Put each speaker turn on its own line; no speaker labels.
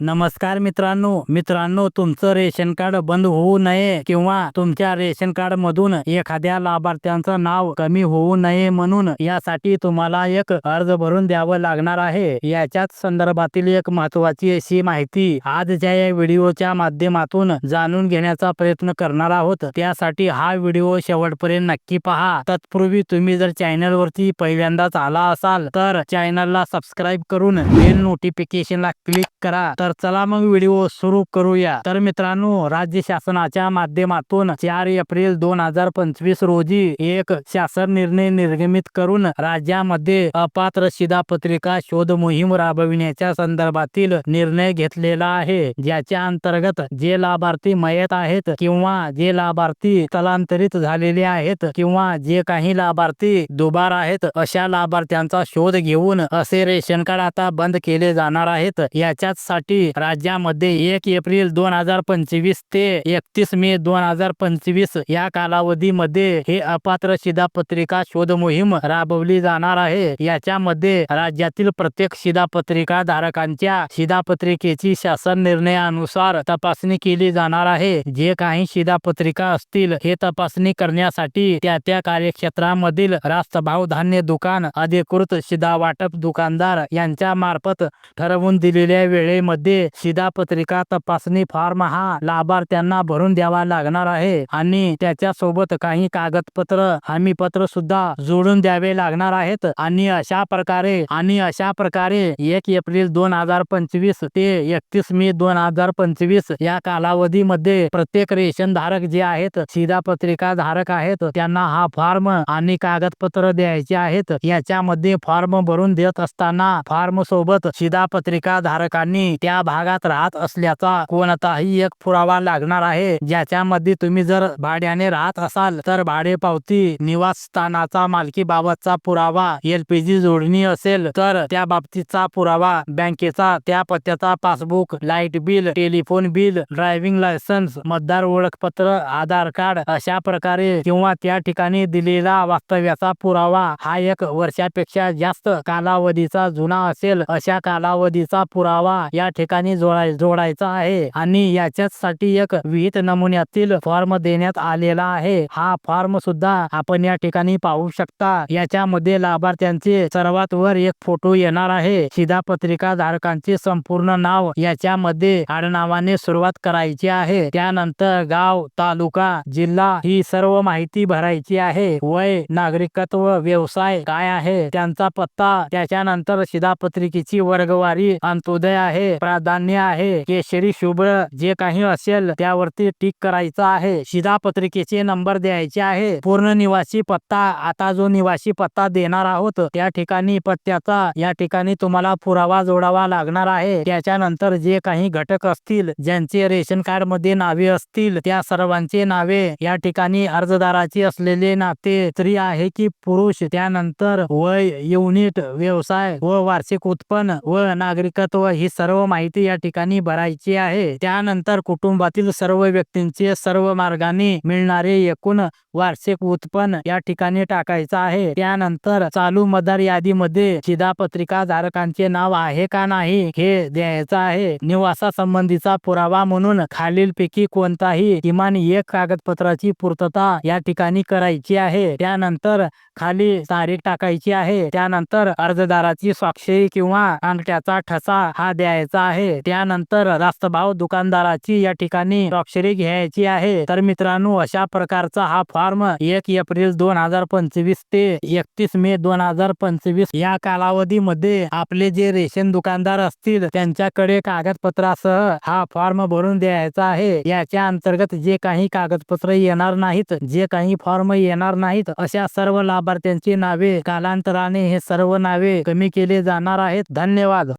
नमस्कार मित्रांनो. मित्रांनो तुमचं रेशन कार्ड बंद होऊ नये किंवा तुमच्या रेशन कार्ड मधून एखाद्या लाभार्थ्यांचं नाव कमी होऊ नये म्हणून यासाठी तुम्हाला एक अर्ज भरून द्यावं लागणार आहे. याच्याच संदर्भातील एक महत्वाची अशी माहिती आजच्या या व्हिडिओच्या माध्यमातून जाणून घेण्याचा प्रयत्न करणार आहोत त्यासाठी हा व्हिडिओ शेवटपर्यंत नक्की पहा. तत्पूर्वी तुम्ही जर चॅनल वरती पहिल्यांदाच आला असाल तर चॅनलला सबस्क्राईब करून बेल नोटिफिकेशनला क्लिक करा. तर चला मग व्हिडिओ सुरू करूया. तर मित्रांनो राज्य शासनाच्या माध्यमातून चार एप्रिल दोन हजार पंचवीस रोजी एक शासन निर्णय निर्गमित करून राज्यामध्ये अपात्र शिधापत्रिका शोध मोहीम राबविण्याच्या संदर्भातील निर्णय घेतलेला आहे. ज्याच्या अंतर्गत जे लाभार्थी मयत आहेत किंवा जे लाभार्थी स्थलांतरित झालेले आहेत किंवा जे काही लाभार्थी दुबार आहेत अशा लाभार्थ्यांचा शोध घेऊन असे रेशन कार्ड आता बंद केले जाणार आहेत. याच्याच साठी राज्यामध्ये एक एप्रिल दोन हजार पंचवीस ते एकतीस मे दोन हजार पंचवीस या कालावधीमध्ये हे अपात्र शिधापत्रिका शोध मोहीम राबवली जाणार आहे. याच्यामध्ये राज्यातील प्रत्येक शिधापत्रिका धारकांच्या शिधापत्रिकेची शासन निर्णयानुसार तपासणी केली जाणार आहे. जे काही शिधापत्रिका असतील हे तपासणी करण्यासाठी त्या त्या कार्यक्षेत्रामधील रास्तभाव धान्य दुकान अधिकृत शिधा वाटप दुकानदार यांच्या मार्फत ठरवून दिलेल्या वेळेमध्ये शिधापत्रिका तपासणी फॉर्म हा लाभार्थ्यांना भरून द्यावा लागणार आहे आणि त्याच्या सोबत काही कागदपत्र हमीपत्र सुद्धा जोडून द्यावे लागणार आहेत. आणि अशा प्रकारे आणि अशा प्रकारे एक एप्रिल दोन हजार पंचवीस ते एकतीस मे दोन हजार पंचवीस या कालावधीमध्ये प्रत्येक रेशन धारक जे आहेत शिधापत्रिका धारक आहेत त्यांना हा फॉर्म आणि कागदपत्र द्यायचे आहेत. याच्यामध्ये फॉर्म भरून देत असताना फॉर्म सोबत शिधापत्रिका धारकांनी त्या या भागात राहत असल्याचा कोणताही एक पुरावा लागणार आहे. ज्याच्यामध्ये तुम्ही जर भाड्याने राहत असाल तर भाडे पावती निवासस्थानाचा मालकीबाबतचा मालकी बाबतचा पुरावा एलपीजी जोडणी असेल तर त्या बाबतीचा पुरावा बँकेचा त्या पत्त्याचा passbook light bill telephone bill driving licence मतदार ओळखपत्र आधार कार्ड अशा प्रकारे किंवा त्या ठिकाणी दिलेला वास्तव्याचा पुरावा हा एक वर्षापेक्षा जास्त कालावधीचा जुना असेल. अशा कालावधीचा पुरावा या ठिकाणी जोडाय जोडायचा आहे. आणि याच्यासाठी एक विहित नमुन्यातील फॉर्म देण्यात आलेला आहे. हा फॉर्म सुद्धा आपण या ठिकाणी पाहू शकता. याच्यामध्ये लाभार्थ्यांचे सर्वात वर एक फोटो येणार आहे. शिधापत्रिका धारकांचे संपूर्ण नाव याच्यामध्ये आडनावाने सुरुवात करायची आहे. त्यानंतर गाव तालुका जिल्हा ही सर्व माहिती भरायची आहे. वय नागरिकत्व व्यवसाय काय आहे त्यांचा पत्ता त्याच्यानंतर शिधापत्रिकेची वर्गवारी अंत्योदय आहे. प्राधान्य आहे. केशरी शुभ्र जे काही असेल त्यावरती टिक करायचं आहे. शिधापत्रिकेचे नंबर द्यायचे आहे. पूर्ण निवासी पत्ता आता जो निवासी पत्ता देणार आहोत त्या ठिकाणी पत्त्याचा या ठिकाणी तुम्हाला पुरावा जोडावा लागणार आहे. त्याच्यानंतर जे काही घटक असतील ज्यांचे रेशन कार्डमध्ये नावे असतील त्या सर्वांचे नावे या ठिकाणी अर्जदाराची असलेले नाते स्त्री आहे की पुरुष त्यानंतर वय युनिट व्यवसाय व वार्षिक उत्पन्न व नागरिकत्व ही सर्व माहिती माहिती या ठिकाणी भरायची आहे. त्यानंतर कुटुंबातील सर्व व्यक्तींचे सर्व मार्गाने मिळणारे एकूण वार्षिक उत्पन्न या ठिकाणी टाकायचं आहे. त्यानंतर चालू मतदार यादीमध्ये शिधापत्रिका धारकांचे नाव आहे का नाही हे द्यायचं आहे. निवासा संबंधीचा पुरावा म्हणून खालील पैकी कोणताही किमान एक कागदपत्राची पूर्तता या ठिकाणी करायची आहे. त्यानंतर खाली तारीख टाकायची आहे. त्यानंतर अर्जदाराची स्वाक्षरी किंवा अंगठ्याचा ठसा हा द्यायचा आहे. त्यानंतर रास्तभाव दुकानदाराची या ठिकाणी स्वाक्षरी घ्यायची आहे. तर मित्रांनो अशा प्रकारचा हा फॉर्म एक एप्रिल दोन हजार पंचवीस ते एकतीस मे दोन हजार पंचवीस या कालावधीमध्ये आपले जे रेशन दुकानदार असतील त्यांच्याकडे कागदपत्रासह हा फॉर्म भरून द्यायचा आहे. याच्या अंतर्गत जे काही कागदपत्र येणार नाहीत जे काही फॉर्म येणार नाहीत अशा सर्व लाभार्थ्यांची नावे कालांतराने हे सर्व नावे कमी केले जाणार आहेत. धन्यवाद.